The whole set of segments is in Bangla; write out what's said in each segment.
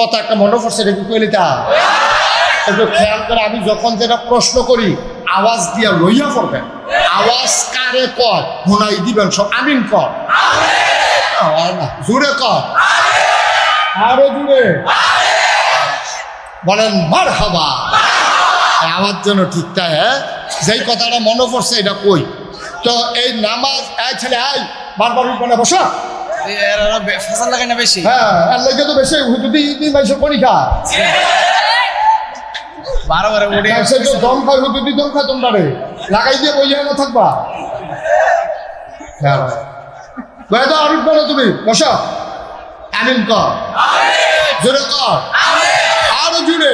কথা একটা মনে পড়ছে রেখে কইলে তা? একটু খেয়াল করে আমি যখন যেটা প্রশ্ন করি, আওয়াজ দিয়া লইয়া পড়বেন। আওয়াজ কারে কর শোনাই দিবেন সব। আমিন কর। জোরে কর। আরও জোরে। বলেন মার হাবা আমার জন্য ঠিকঠাক হ্যাঁ? যেই কথাটা মনে পড়ছে, এটা কই? তো এই নামাজ ছেলে আই বারবার উঠবে বসা। ফসল লাগাই না বেশি? হ্যাঁ আর লেগে তো বেশি। পরীক্ষা বারো বারে উঠে সে তো দম দম তোমরা রে। লাগাই দিয়ে বইয়া না থাকবা। হ্যাঁ তো তুমি। বসা। আমিন কর জোরে কর আরও জোরে।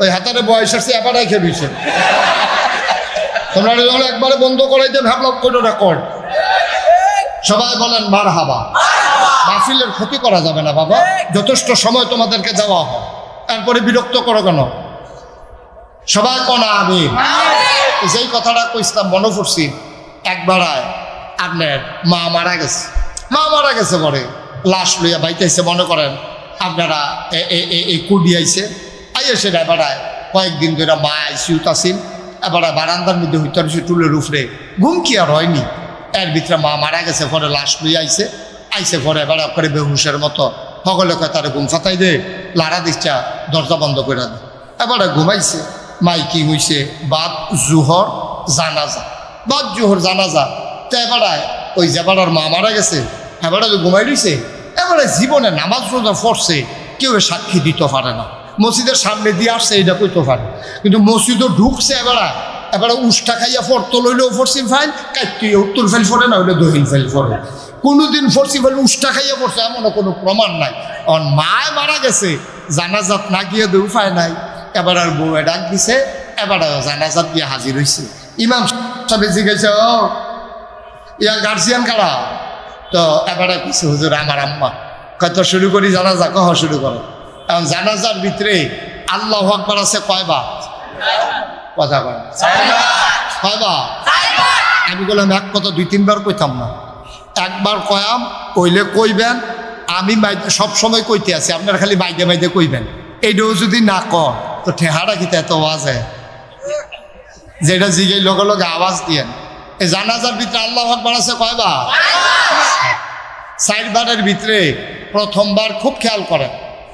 ওই হাতারে বয়স আসছে এবারে খেয়ে তোমরা যখন একবারে বন্ধ করাইতে ভাবলাম কোনো রেকর্ড। সবাই বলেন মার হাবা মাহফিলের ক্ষতি করা যাবে না বাবা। যথেষ্ট সময় তোমাদেরকে দেওয়া হয় তারপরে বিরক্ত করো কেন? সবাই কনা আমি যেই কথাটা কইছিলাম মনে পড়ছি একবার আয় আপনার মা মারা গেছে। মা মারা গেছে পরে। লাশ লইয়া বাইতেছে মনে করেন আপনারা এই কুডি আইছে। আইয়ে সে এবারায় কয়েকদিন ধরে মা আইসিউত আসিল এবার বারান্দার মধ্যে হইতে টুলের উপরে। ঘুম কি আর হয়নি? এর ভিতরে মা মারা গেছে, পরে লাশ লইয়া আইছে। আইসে পরে এবার করে বেহুশের মতো। সকলে কয়, তার ঘুম ফাতাই দে, লাড়া দিচ্ছা, দরজা বন্ধ করে দে। এবারে ঘুমাইছে মাই কি হইছে বাদ জুহর জানাজা। বাদ জুহর জানাজা। তো এবারে ওই যেবারার মা মারা গেছে, এবারে যে ঘুমাই দিছে এবারে জীবনে নামাজ রোজা পড়ছে, কেউ সাক্ষী দিতে পারে না। মসজিদের সামনে দিয়ে আসছে, এটা কইতে পারে। কিন্তু মসজিদও ঢুকছে এবারে। এবারে উষ্টা খাইয়া ফরতো লইলেও ফরসিন ফাইল কাইতে উত্তর ফেল ফরে না হইলে দহিন ফেল ফরে। কোনোদিন ফরসি ফেল উষ্টা খাইয়া পড়ছে এমনও কোনো প্রমাণ নাই। আর মায় মারা গেছে, জানাজাত না গিয়ে দে উপায় নাই। এবার আর বউয়ে ডাক দিছে, এবার জানাজাত গিয়ে হাজির হয়েছে ইমাম সাহেব জিজ্ঞাসা ইয়া গার্জিয়ান কারা? তো এবারে কিছু হুজুর, আমার আম্মা। কত শুরু করি জানাজা, কহ শুরু করো। এখন জানাজার ভিতরে আল্লাহ আকবার আছে কয়বার কথা কয়। কয়বার আমি বললাম, এক কথা দুই, তিনবার কইতাম না। একবার কয়াম, কইলে কইবেন, আমি সব সময় কইতে আছি, আপনার খালি বাইদে বাইদে কইবেন। এইটাও যদি না কর তো ঠেহারা কিতে এত আওয়াজে যেটা জিগে লগে লগে আওয়াজ দিয়েন। এই জানাজার ভিতরে আল্লাহ আকবার আছে কয়বার? চারবারের ভিতরে প্রথমবার খুব খেয়াল করেন।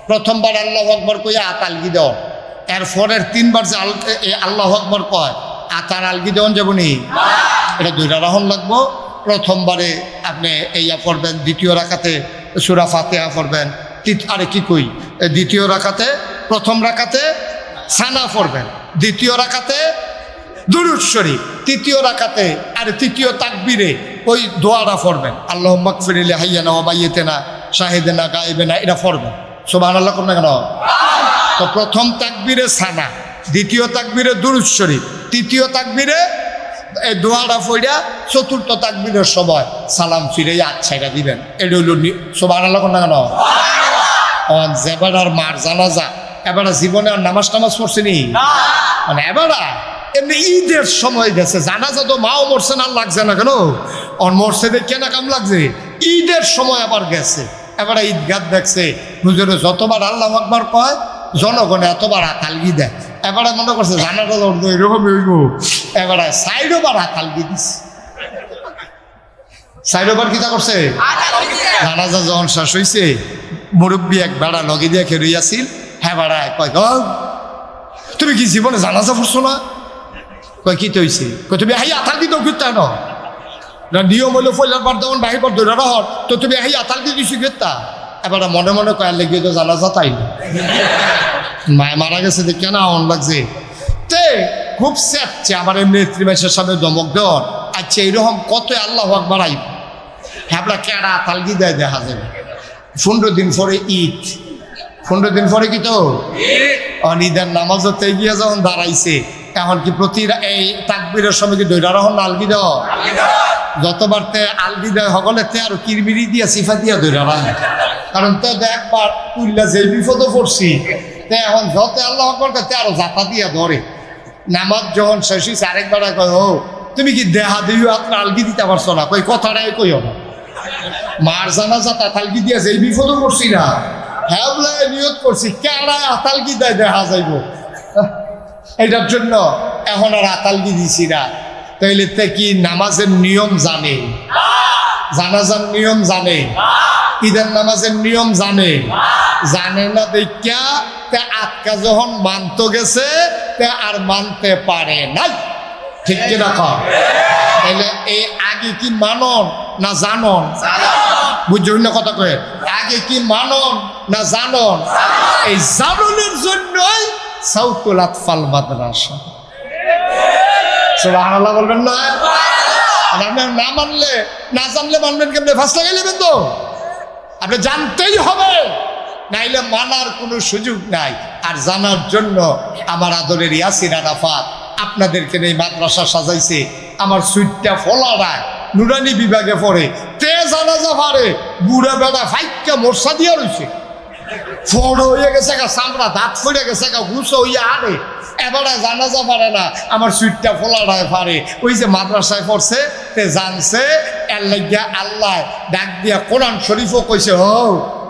প্রথমবার আল্লাহ আকবর কইয়া আত আলগি দেওয়া এর পরের তিনবার যে আল্লাহ আকবর কয় আতার আলগি দেওয়ান যাবনি এটা দুইটা রাহন লাগবো। প্রথমবারে আপনি এইয়া পড়বেন, দ্বিতীয় রাখাতে সুরা ফাতেহা পড়বেন। আরে কি কই? দ্বিতীয় রাখাতে প্রথম রাখাতে সানা পড়বেন। দ্বিতীয় রাখাতে দুরুদ শরীফ। তৃতীয় রাকাতে, আর তৃতীয় তাকবীরে ওই দোয়াটা পড়বেন। আল্লাহ মাকফিরিলে হাইয়ানা ও বাইয়েতে না শাহেদে না গায়েবে না এটা পড়বেন। সোবাহ আল্লাহ করুন না কেন? তো প্রথম তাকবীরে সানা দ্বিতীয় তাকবীরে দুরুদ শরীফ তৃতীয় তাকবীরে এই দোয়াটা ফইরা চতুর্থ তাকবীরের সময় সালাম ফিরে আচ্ছাইটা দিবেন। এটা হইল সোবাহ আল্লাহ না কেন যেবার আর মার জানা যা এবার জীবনে আর নামাজ টামাজ পড়ছিনি? মানে এবার এমনি ঈদের সময় গেছে জানা যা তো মাও মরছে না আর লাগছে না কেন? অন মরছে দেখে না কাম লাগছে? ঈদের সময় আবার গেছে এবারে ঈদগাহ দেখছে। হুজুরে যতবার আল্লাহ আকবার কয় জনগণে এতবার আতালগি দেয়। এবারে মনে করছে জানাটা তো এরকমই হইব। এবারে সাইডোবার আতালগি দিছে। সাইডোবার কিতা করছে? জানাজা যখন শেষ হয়েছে মুরব্বী এক বেড়া লগে দিয়ে খেয়ে রইয়াছিল। হ্যাঁ বেড়ায় কয় "ও, তুমি কি জীবনে জানাজা পড়ছো না? কয় কি তৈছে? কয় তুমি হাই আতাল দিতেও ফিরতে না নিয়ম হলো ফইলার বার বাহির ধরে রহর তো তুমি হাই আতাল দিয়ে দিছি ফিরতা এবার মনে মনে কয়ার লেগে তো জানাজা তাই মায় মারা গেছে দেখে না অন লাগছে? তে খুব স্যাপছে আমার এমনি ত্রিমাসের সামনে দমক দেওয়ার। আচ্ছা এইরকম কত আল্লাহ আকবার আইব। হ্যাবলা কেডা তালগি দেয় দেখা যাবে পনেরো দিন পরে ঈদ। পনেরো দিন পরে কি তো? অনিদের নামাজ হতে গিয়ে যখন দাঁড়াইছে। এখন কি প্রতি এই তাকবীরের সময় কি দৈরা রহন আলগি দেওয়া? যতবার তে আলগি দেয় সকলে তে আর কিরমিরি দিয়া সিফা দিয়া দৈরা রাখে। কারণ তো একবার উল্লা যে বিপদে পড়ছি, তে এখন যত আল্লাহ আকবর তে আরও জাতা দিয়া ধরে। নামাজ যখন শেষ হয়েছে আরেকবার কয়, ও, তুমি কি দেহা দিও আপনার আলগি দিতে পারছ না? কই কথাটাই কই না। মার জানা যাতা তালগি দিয়া যে বিপদে পড়ছি না হ্যাঁ নিয়ত করছি কেড়ায় আতাল কি দেয় দেখা যাইব? এটার জন্য এখন আর আতাল কি দিছি না। তাইলে তে কি নামাজের নিয়ম জানে? জানাজার নিয়ম জানে? ঈদের নামাজের নিয়ম জানে। জানে না দেখা তে আটকা যখন মানতে গেছে, তে আর মানতে পারে নাই। ঠিক কিনা? কর তাইলে এই আগে কি মানন না জানন? বুঝছেন না কথা কয়ে? আগে কি মানন না জানন? এই জাননের জন্যই সাউকুল আতফাল মাদ্রাসা। সুবহানাল্লাহ বলবেন না? না মানলে, না জানলে মানবেন কেমনে? ফাঁস লাগাই তো। আপনি জানতেই হবে। নাইলে মানার কোনো সুযোগ নাই। আর জানার জন্য আমার আদরের ইয়াসির আরাফাত আপনাদেরকে এই মাদ্রাসা সাজাইছে। আমার সুইটটা ফলারায় নুরানি বিভাগে পড়ে। তে জানা যা পারে। বুড়া বেড়া ফাইকা মোরসা দিয়া রয়েছে ফড় হয়ে গেছে গা, চামড়া দাঁত ফুড়ে গেছে গা গুছো হইয়া আরে। এবারে জানা যা পারে না, আমার সুইটটা ফোলাড়ায় পারে ওই যে মাদ্রাসায় পড়ছে, তে জানছে, এর লাগিয়া আল্লাহ ডাক দিয়া কোরআন শরীফও কইছে হো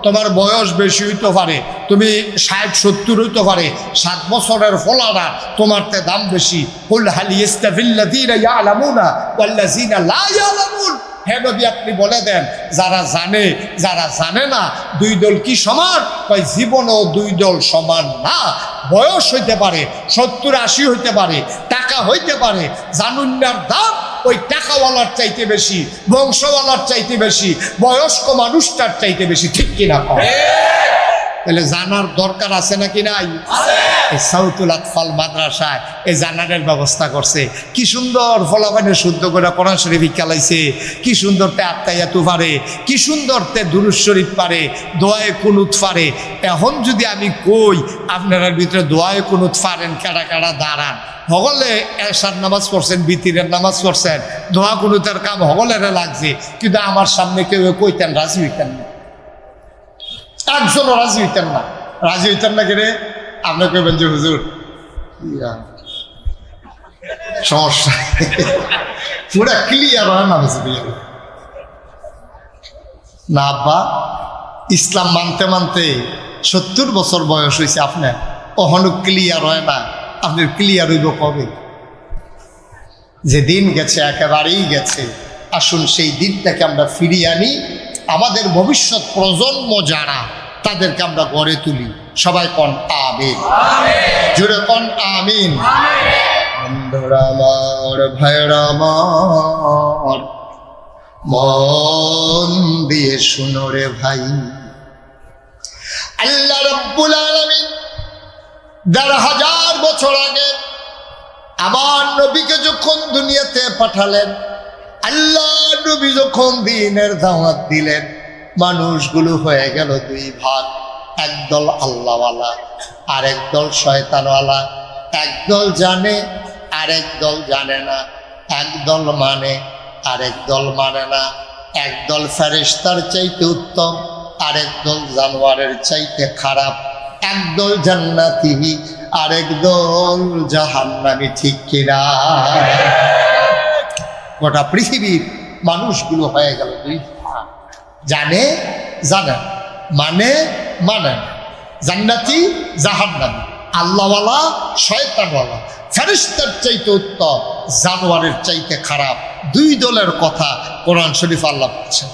তোমার বয়স বেশি হইতে পারে, তুমি ষাট, সত্তর হইতে পারে, সাত বছরের ফলারা তোমার তে দাম বেশি। কুল হালি ইস্তাফিল্লাযীনা ইয়ালামুনা ওয়াল্লাযীনা লা ইয়ালামুন। হে নবী, আপনি বলে দেন, যারা জানে যারা জানে না, দুই দল কি সমান? তাই জীবনও দুই দল সমান না। বয়স হইতে পারে, সত্তর আশি হইতে পারে, টাকা হইতে পারে জানুন্যার দাম ওই টাকাওয়ালার চাইতে বেশি, বংশওয়ালার চাইতে বেশি, বয়স্ক মানুষটার চাইতে বেশি, ঠিক কিনা? তাহলে জানার দরকার আছে নাকি নাই? এই সাউতুল আতফাল মাদ্রাসায় এই জানারের ব্যবস্থা করছে। কি সুন্দর ফলাফানে শুদ্ধ করে কোরআন শরীফ খেলাইছে। কি সুন্দর তে আত্মাইয়াতু পারে। কি সুন্দর তে দুরুজ শরীফ পারে। দোয়ায় কুনুত পারে। এখন যদি আমি কই আপনার ভিতরে দোয়ায় কুনুত পারেন কারা কারা দাঁড়ান। হগলে এসার নামাজ পড়ছেন বিতিরের নামাজ পড়ছেন। দোয়া কুনুতের কাম হগলের লাগছে। কিন্তু আমার সামনে কেউ কইতেন রাজি হইতেন না। একজনও রাজি হইতেন না। রাজি হইতেন না কেড়ে আপনি কইবেন যে, হুজুর সমস্যা পুরা ক্লিয়ার হয় না না, আব্বা, ইসলাম মানতে মানতে সত্তর বছর বয়স হয়েছে আপনার। কখনো ক্লিয়ার হয় না। আপনার ক্লিয়ার হইব কবে? যে দিন গেছে, একেবারেই গেছে। আসুন সেই দিনটাকে আমরা ফিরিয়ে আনি। আমাদের ভবিষ্যৎ প্রজন্ম যারা, তাদেরকে আমরা গড়ে তুলি। সবাই কন আমিন। জুড়ে কন আমিন। বন্ধুরা আমার ভাইরা মন দিয়ে শুনো রে ভাই। আল্লাহ রব্বুল আলামিন, দেড় হাজার বছর আগে আমার নবীকে যখন দুনিয়াতে পাঠালেন আল্লাহ নবী যখন দিনের দাওয়াত দিলেন, মানুষগুলো হয়ে গেল দুই ভাগ। একদল আল্লাহওয়ালা আর একদল শয়তানওয়ালা। একদল জানে, আরেক দল জানে না। একদল মানে আরেক দল মানে না। একদল ফেরেশতার চাইতে উত্তম, আরেক দল জানোয়ারের চাইতে খারাপ। একদল জান্নাতি আরেক দল জাহান্নামি, ঠিক কিনা? গোটা পৃথিবীর মানুষগুলো হয়ে গেল দুই ভাগ। জানে জানে মানে মানে। জান্নাতি, জাহান্নামি। আল্লাহওয়ালা, শয়তানওয়ালা। ফেরিস্তার চাইতে উত্তম, জানোয়ারের চাইতে খারাপ। দুই দলের কথা কোরআন শরীফ আল্লাহ বলছেন।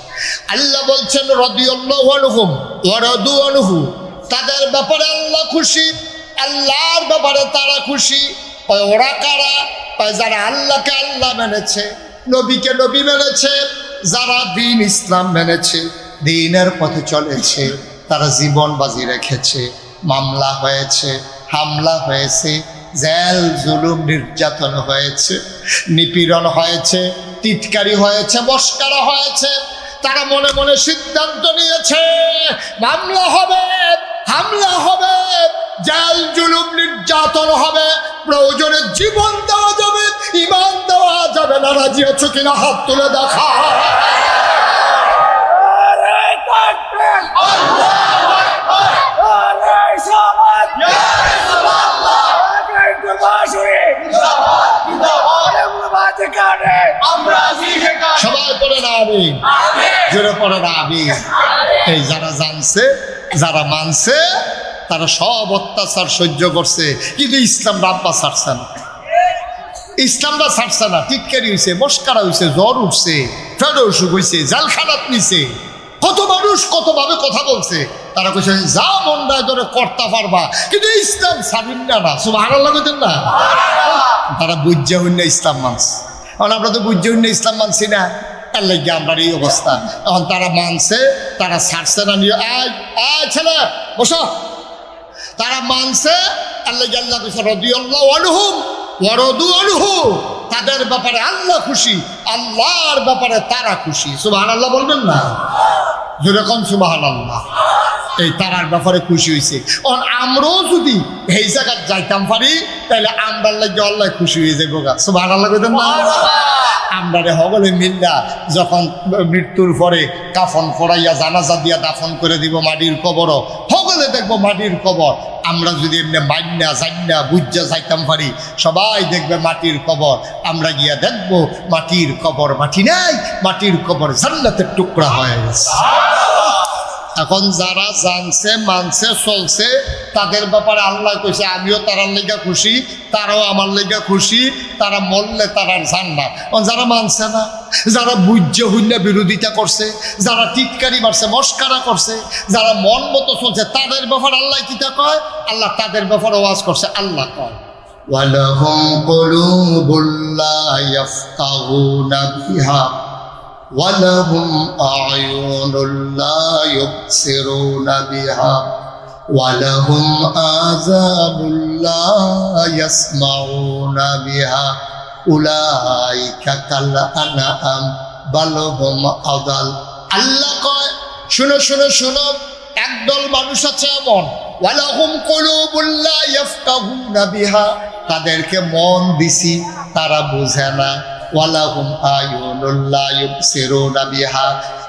আল্লাহ বলছেন রদিউল্লাহ আনহুম ওয়ারাদু আনহু। তাদের ব্যাপারে আল্লাহ খুশি, আল্লাহর ব্যাপারে তারা খুশি। ওরা কারা? যারা আল্লাহকে আল্লাহ মেনেছে। নবীকে নবী মেনেছে, যারা দিন ইসলাম মেনেছে, দিনের পথে চলেছে, তারা জীবন বাজি রেখেছে, মামলা হয়েছে, হামলা হয়েছে, জেল, জুলুম, নির্যাতন হয়েছে, নিপীড়ন হয়েছে, টিটকারি হয়েছে, মস্কারা হয়েছে, তারা মনে মনে সিদ্ধান্ত নিয়েছে, মামলা হবে, হামলা হবে, জাল, জুলুম, নির্যাতন হবে, প্রয়োজনে জীবন দেওয়া যাবে। ইমান দেওয়া যাবে না রাজি আছো কিনা হাত তুলে দেখা। সবাই পড়ে না আমি? জোরে পড়ে না আমি? এই যারা জানছে যারা মানছে তারা সব অত্যাচার সহ্য করছে। কিন্তু ইসলাম রাব্বা ছাড়ছে না। ইসলামটা ছাড়ছে না, টিটকারি হয়েছে মস্কারা হয়েছে জ্বর উঠছে ফেড অসুখ হয়েছে জালখানাত নিছে। কত মানুষ কতভাবে কথা বলছে, তারা কইছে, যা মন্ডায় ধরে কর্তা পারবা। কিন্তু ইসলাম ছাড়িন না না। সব হারার লাগতেন না? তারা বুঝ্যা হইন না ইসলাম মানছে। এখন আমরা তো বুঝ্যা হইন না ইসলাম মানছি না। তার লাগে আমরা এই অবস্থা। এখন তারা মানছে, তারা ছাড়ছে না, নিয়ে আয় আয় ছেলে, বসো। তারা মানছে আল্লাহ আল্লাহ কইছে, রদিয়াল্লাহু আনহুম। তাদের ব্যাপারে আল্লাহ খুশি আল্লাহর ব্যাপারে তারা খুশি। সুবাহ আল্লাহ বলবেন না? যেরকম সুবহানাল্লাহ। এই তারার ব্যাপারে খুশি হয়েছে। অন আমরাও যদি এই জায়গায় যাইতাম পারি তাহলে আমরার লাগে আল্লাহ খুশি হয়ে যাব গা। কইতেন না? আমরা রে হগলে মিল্লা যখন মৃত্যুর পরে কাফন পড়াইয়া জানাজা দিয়া দাফন করে দিব মাটির কবর হগলে দেখব মাটির কবর। আমরা যদি এমনি মাইনা জান্না বুঝা যাইতাম পারি সবাই দেখবে মাটির কবর। আমরা গিয়া দেখব মাটির কবর মাটি নাই মাটির কবর জান্নাতের টুকরা হয়ে গেছে। এখন যারা জানছে মানছে চলছে তাদের ব্যাপারে আল্লাহ কইছে আমিও তারার লেগা খুশি তারাও আমার লেগা খুশি তারা মরলে তারার জান্নাত এখন যারা মানছে না যারা বুঝ্য হইনা বিরোধিতা করছে যারা টিটকারি মারছে মস্কারা করছে যারা মন মতো চলছে তাদের ব্যাপারে আল্লাহ কিতা কয় আল্লাহ তাদের ব্যাপারে ওয়াজ করছে আল্লাহ কয় ولهم قلوب لا يفقهون بها ولهم أعين لا يبصرون بها ولهم آذان لا يسمعون بها أولئك كالأنعام بل هم أضل আল্লাহ কয় শুনো শুনো শুনো একদল মানুষ আছে এমন ওয়ালাহুম কুলুবুল্লা ইয়াফকাহুনা বিহা তাদেরকে মন দিছি তারা বুঝে না ওয়ালাহুম আয়ুনুল্লা ইউবসিরুনা বিহা।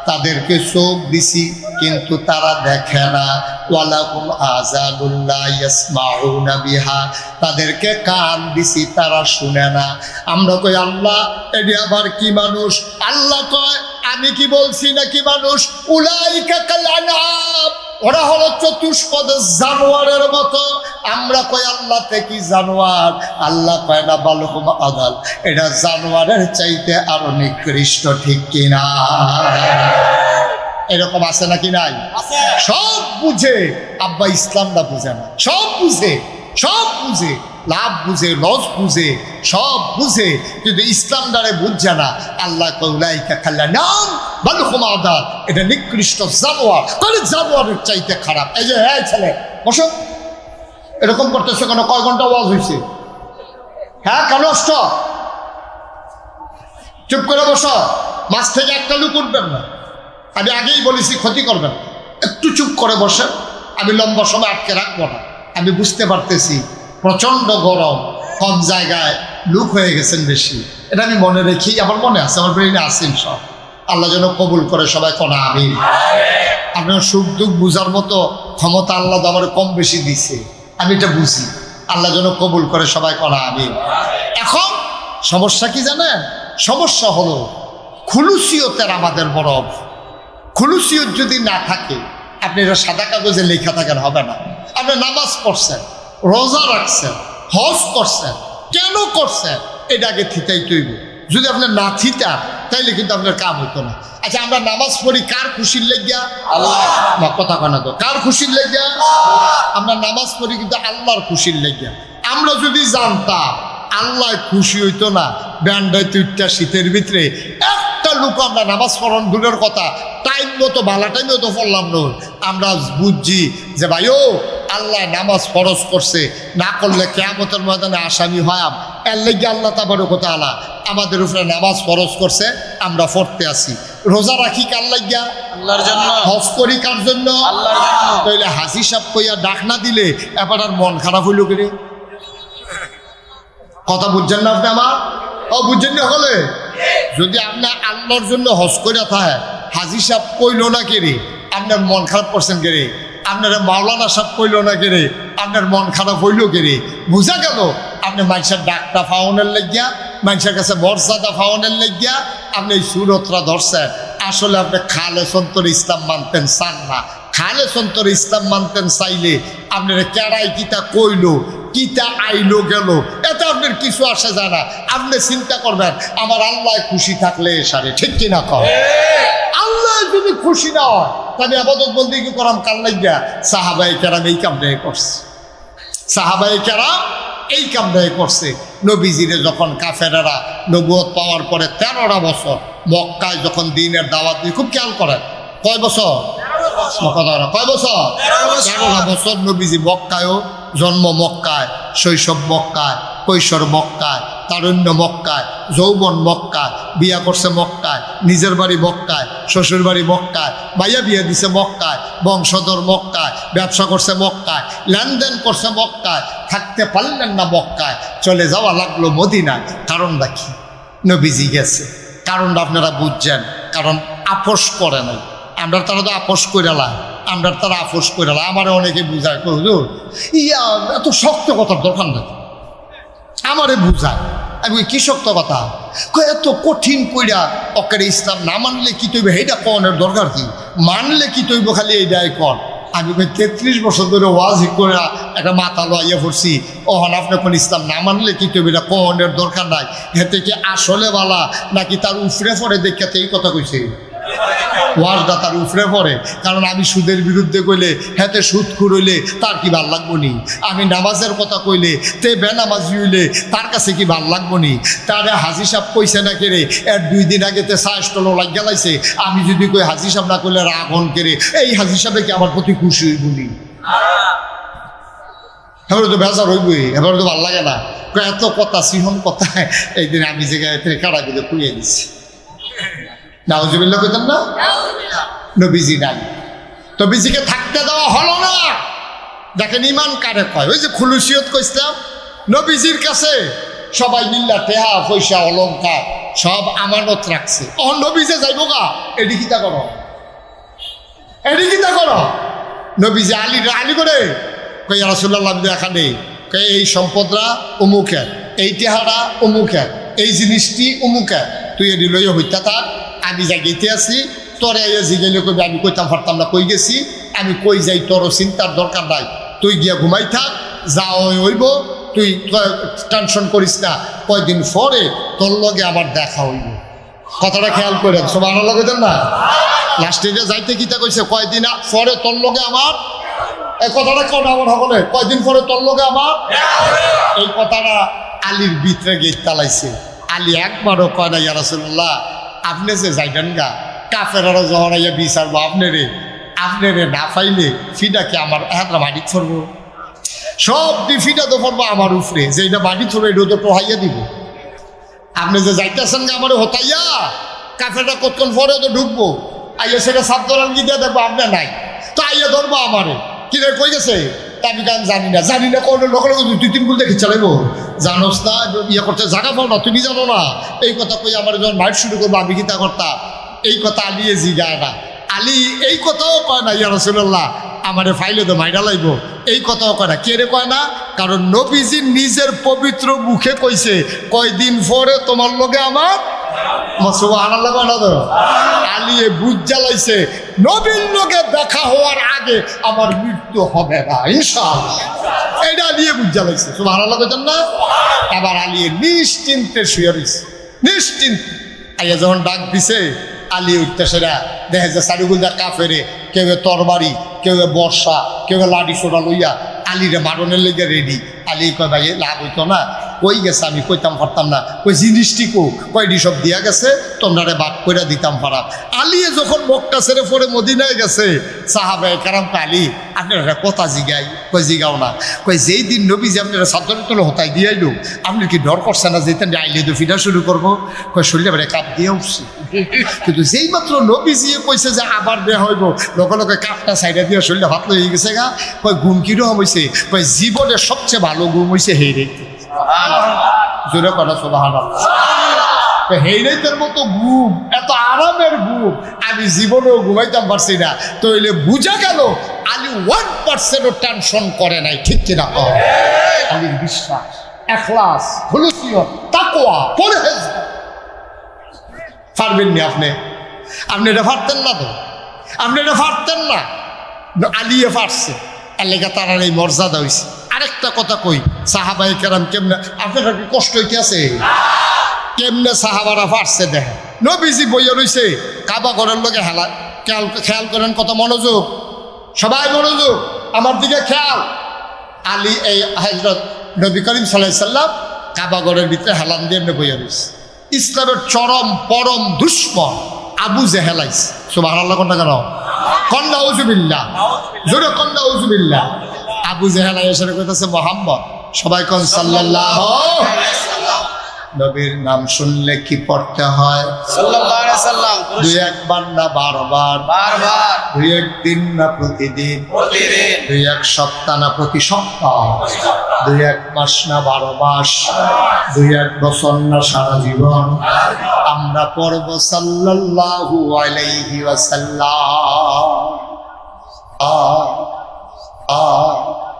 তাদেরকে চোখ দিছি, কিন্তু তারা দেখে না। ওয়ালাহুম আযানুল্লা ইয়াসমাউনা বিহা। তাদেরকে কান দিছি, তারা শুনে না। আমরা কই, আল্লাহ এটি আবার কি মানুষ? আল্লাহ কয়, আমি কি বলছি নাকি মানুষ? উলাইকা কাল আনআম ওরা হলো চতুষ্পদ জানোয়ারের মতো। আমরা কই আল্লাহ থেকে জানোয়ার? আল্লাহ কয় না বালকুম আদাল। এটা জানোয়ারের চাইতে আরও নিকৃষ্ট ঠিক কিনা এরকম আছে নাকি নাই? সব বুঝে। আব্বা ইসলামটা বুঝে না। সব বুঝে সব বুঝে। লাভ বুঝে লস বুঝে সব বুঝে। কিন্তু ইসলাম দ্বারে বুঝছে না। আল্লাহ কৌলাইকা খাল্লা নাম এটা নিকৃষ্ট জানোয়ার। তাহলে জানোয়ারের চাইতে খারাপ। এই যে হ্যাঁ ছেলে বসো। এরকম করতেছে কেন? কয় ঘণ্টা ওয়াজ হয়েছে হ্যাঁ কেন অষ্ট চুপ করে বস। মাছ থেকে একটা লুক উঠবেন না। আমি আগেই বলেছি, ক্ষতি করবেন একটু চুপ করে বসে আমি লম্বা সময় আটকে রাখব না। আমি বুঝতে পারতেছি, প্রচণ্ড গরম। কম জায়গায় লুক হয়ে গেছেন বেশি। এটা আমি মনে রেখি, আমার মনে আছে, আমার ব্রেনে আসেন সব আল্লাহ যেন কবুল করে সবাই কনা আমি আপনার সুখ দুঃখ বুঝার মতো ক্ষমতা আল্লাহ আমার কম বেশি দিছে। আমি এটা বুঝি। আল্লাহ যেন কবুল করে সবাই করা আমি এখন সমস্যা কি জানেন? সমস্যা হলো, খুলুসিয়তের আমাদের অভাব। খুলুসিয়ত যদি না থাকে, আপনি এটা সাদা কাগজে লেখা থাকেন, হবে না। আপনি নামাজ পড়ছেন, রোজা রাখছেন, হজ করছেন, কেন করছেন? এটা আগে থিতাই তৈব যদি আপনি না থিতা তাইলে কিন্তু আপনার কাম হইতো না। আচ্ছা আমরা নামাজ পড়ি, কার খুশির লেগিয়া? আল্লাহ কথা কয় না তো। কার খুশির লেগিয়া? আমরা নামাজ পড়ি কিন্তু আল্লাহর খুশির লেগিয়া। আমরা যদি জানতাম আল্লাহ খুশি হইতো না, ব্যান্ডায় তুইটা শীতের ভিতরে, একটা লোক আমরা নামাজ পড়ন দূরের কথা, টাইম মতো ভালা টাইম মতো পড়লাম না আমরা বুঝছি যে ভাই ও আল্লাহ নামাজ ফরজ করছে না করলে কেয়ামতের ময়দানে আসামি হয় এর লেগে আল্লাহ তাবার কথা আলা আমাদের উপরে নামাজ ফরজ করছে আমরা পড়তে আসি রোজা রাখি কার লাগিয়া? আল্লাহর জন্য। হজ করি কার জন্য? আল্লাহর জন্য। তাইলে হাসি সাপ কইয়া ডাক না দিলে এবার আর মন খারাপ হইল করে কথা বুঝছেন না আপনি আমার? ও বুঝছেন না হলে যদি আপনি আল্লাহর জন্য হজ করিয়া থাকে হাজি সাহ কইল না কেরে আপনার মন খারাপ করছেন কেরে আপনার মাওলানা সাহেব কইল না কেরে আপনার মন খারাপ হইল কেরে বুঝা গেল আপনি মানুষের ডাকটা ফাউনের লেগিয়া মানুষের কাছে মর্যাদা ফাউনের লেগিয়া আপনি এই সুরতরা ধরছেন। আসলে আপনি খালে সন্তর ইসলাম মানতেন চান না। খালে সন্তর ইসলাম মানতেন চাইলে আপনার কেড়াই কিতা কইলো কিতা আইলো গেল এটা আপনার কিছু আসে জানা আপনি চিন্তা করবেন আমার আল্লাহ খুশি থাকলে সারে ঠিক কিনা কর আল্লাহ যদি খুশি না হয় তাহলে আপাতত বলতে কি করাম? কার লাগিয়া সাহাবাই কেরাম এই কাম কামটাই করছে। সাহাবাই কেরাম এই কাম কামটাই করছে। নবীজিরে যখন কাফেরেরা নবুয়ত পাওয়ার পরে তেরোটা বছর মক্কায় যখন দিনের দাওয়াত দিয়ে খুব খেয়াল করেন কয় বছর? কয় বছর। তেরোটা বছর নবীজি মক্কায়ও জন্ম মক্কায় শৈশব মক্কায় কৈশোর মক্কায়, তারুণ্য মক্কায়, যৌবন মক্কায়, বিয়া করছে মক্কায়, নিজের বাড়ি মক্কায়, শ্বশুর বাড়ি মক্কায়, মাইয়া বিয়ে দিছে মক্কায়, বংশধর মক্কায়, ব্যবসা করছে মক্কায়, লেনদেন করছে মক্কায়, থাকতে পারলেন না মক্কায়, চলে যাওয়া লাগল মদিনায়। কারণটা কি? নবীজি গেছে। কারণটা আপনারা বুঝছেন। কারণ আপোষ করে নাই। আমরা তারা তো আপোষ করে আমরা তারা আপোষ করে লাই আমার অনেকে বুঝায়, হুজুর, ইয়া, এত শক্ত কথার দরকার নাই। আমারে বুঝায়। আমি কি শক্ত কথা? এত কঠিন কইরা অকের ইসলাম না মানলে কি তৈবে? এইটা কনের দরকার কি? মানলে কি তৈব খালি এইটাই কর আমি তেত্রিশ বছর ধরে ওয়াজ করে একটা মাথা লইয়া পড়ছি ওহন আপনি কোন ইসলাম না মানলে কি তৈবে? এটা কনের দরকার নাই। হেতে কি আসলে বালা, নাকি তার উফরে পরে দেখে এই কথা কইছে? ওয়াজটা তার উফরে পড়ে। কারণ আমি সুদের বিরুদ্ধে কইলে, হেতে সুদ খুরইলে তার কি ভালো লাগবো নি? আমি নামাজের কথা কইলে, তে বেনামাজি হইলে তার কাছে কি ভালো লাগবো নি? তারে হাজি সাহেব কইছে না কেরে, এর দুই দিন আগে তে চা স্টল লাগ গেলাইছে আমি যদি কই হাজি সাহেব না কইলে রাগ হন কেরে, এই হাজি সাহেবে কি আমার প্রতি খুশি হইব নি? এবারে তো বেজার হইবই, এবারে তো ভালো লাগে না। এত কথা, সিহন কথা, এই দিন আমি যে কাড়াগুলো কুড়িয়ে দিচ্ছি নাউজুবিল্লাহ কইতাম না নবীজি নাই। নবীজিকে থাকতে দেওয়া হলো না। দেখেন ইমান কারে কয়? ওই যে খুলুসিয়ত কইতাম নবীজির কাছে সবাই মিল্লা টেহা পয়সা অলঙ্কার সব আমানত রাখছে। ও নবীজে যাইব গা এডি কিতা করো? এডি কিতা করো? নবীজি আলী আলী করে কই রাসুল্লাহ এখানে কই এই সম্পদরা অমুকের এই টেহারা অমুকের এই জিনিসটি অমুকের। তুই এডি লইয়া হইতা থাক, আমি যা জায়গাতে আছি তোরে আইয়া জিগাইলে কবি আমি কইতাম পারতাম না কই গেছি, আমি কই যাই তোর চিন্তার দরকার নাই। তুই গিয়া ঘুমাই থাক, যা ওই হইব, তুই টেনশন করিস না, কয়দিন পরে তোর লগে আবার দেখা হইব। কথাটা খেয়াল করে সব আনার লগে দেন না লাস্টে যে যাইতে কিতা কইছে, কয়দিন পরে তোর লগে আমার এই কথাটা কেন আমার সকলে, কয়দিন পরে তোর লগে আমার এই কথাটা আলীর ভিতরে গেট তালাইছে। আলী একবারও কয় না, ইয়া রাসূলুল্লাহ, আপনি যে যাইবেন গা, কাফেরারও আইয়া বিচারবো আপনি রে আপনি রে না পাইলে ফিডাকে আমার হাতরা মাটি ছড়বো? সব ফিডা তো পড়ব আমার উপরে যে এটা মাটি ছড়বো এটা তো টোহাইয়া দিব। আপনি যে যাইতেছেন গা আমার হতাইয়া কাফেরটা কতক্ষণ পরে তো ঢুকবো, আইয়া সেটা সাবধান গিয়ে দেখব আপনার নাই। তো আইয়া ধরবো আমারে। কি কই গেছে? আমি জানি না জানি না কোনো লোক লোক দুই তিন গুল দেখে চালাইবো। জানোস না ইয়ে করতে জায়গা পাও না, তুমি জানো না। এই কথা কই আমার যখন মাইট শুরু করব, আমি গীতা করতাম? এই কথা আলিয়ে জিগায় না। আলী এই কথাও কয় না, ইয়া রসুল্লাহ আমারে ফাইলে তো মাইডা লাইব। এই কথাও কয় না। কে রে কয় না? কারণ নবীজি নিজের পবিত্র মুখে কইছে, কয়দিন পরে তোমার লগে আমার আলিয়ে দেখা হওয়ার আগে আমার মৃত্যু হবে জ্বালাইছে আবার আলিয়ে নিশ্চিন্তে আইয়া যখন ডাক দিছে, আলী উঠতে দেখে যে চারিগুলদা কাফেরে, কেউ তরবারি, কেউ বর্ষা, কেউ লাডি সোটা লইয়া আলিরে মারণের লেগে রেডি আলী কয়, ভাই লাভ হইতো না কই গেছে আমি কইতাম পারতাম না। কই জিনিসটি কো কয়টি সব দিয়া গেছে তোমরা বাদ কইরা দিতাম পারা আলিয়ে যখন মক্কা ছেড়ে পরে মদিনায় গেছে, সাহাবে কারাম আলী, আপনার কথা জিগাই, কই জিগাও না। কই যেই দিন নবী যে আপনারা তোলে হতাই দিয়াইলো আপনি কি ডর করছে না যেতেন আইলে তো ফিরা শুরু করব? কই শরীরে বেড়ে কাপ দিয়ে উঠছে। কিন্তু যেই মাত্র নবী জিয়ে কইছে যে আবার বের হইব, লগে লগে কাপটা সাইডে দিয়ে শরীরটা ভাত হয়ে গেছে গা। কই ঘুম কীরকম হয়েছে কই জীবনের সবচেয়ে ভালো ঘুম হয়েছে হেই রেখে জোরে কথা সোবাহান হেইরাইতের মতো ঘুম, এত আরামের ঘুম, আমি জীবনেও ঘুমাইতাম পারছি না। তো এলে বুঝা গেল, আলী ওয়ান পার্সেন্টও টেনশন করে নাই, ঠিক কিনা কর আলীর বিশ্বাস, এখলাস হলুসিয়ত তাকোয়া পরহেজ। পারবেন নি আপনি? আপনি এটা পারতেন না তো? আপনি এটা পারতেন না? আলিয়ে পারছে। এলাকা তারার এই মর্যাদা হয়েছে আরেকটা কথা কই সাহাবাই কেরাম কেমনে আপনার কি কষ্ট হইতে আছে কেমনে সাহাবারা পারছে দেখেন। নবীজি বইয়া রইছে, কাবা ঘরের লোকে হেলা খেয়াল খেয়াল করেন কত মনোযোগ। সবাই মনোযোগ, আমার দিকে খেয়াল। আলী এই হজরত নবী করিম সাল্লাহ সাল্লাম কাবাগরের ভিতরে হেলান দিয়ে এমনি বইয়া রয়েছে ইসলামের চরম পরম দুশ্মন আবু জেহেলাইস সুবাহ আল্লাহ কন্যা কেন? কন্যা উজুবিল্লা জোরে কন্যা উজুবিল্লা আবু জেহেলাই এসে কইতেছে মোহাম্মদ। সবাই কন সাল্লাল্লাহ নবীর নাম শুনলে কি পড়তে হয়? সাল্লাল্লাহু আলাইহি সাল্লাম দুই একবার না বারবার? বারবার। দুই একদিন না প্রতিদিন? প্রতিদিন। দুই এক সপ্তাহ না প্রতি সপ্তাহ? দুই এক মাস না বারো মাস? দুই এক বছর না সারা জীবন? আমরা পড়ব সাল্লাল্লাহু আলাইহি ওয়াসাল্লাম। আ 啊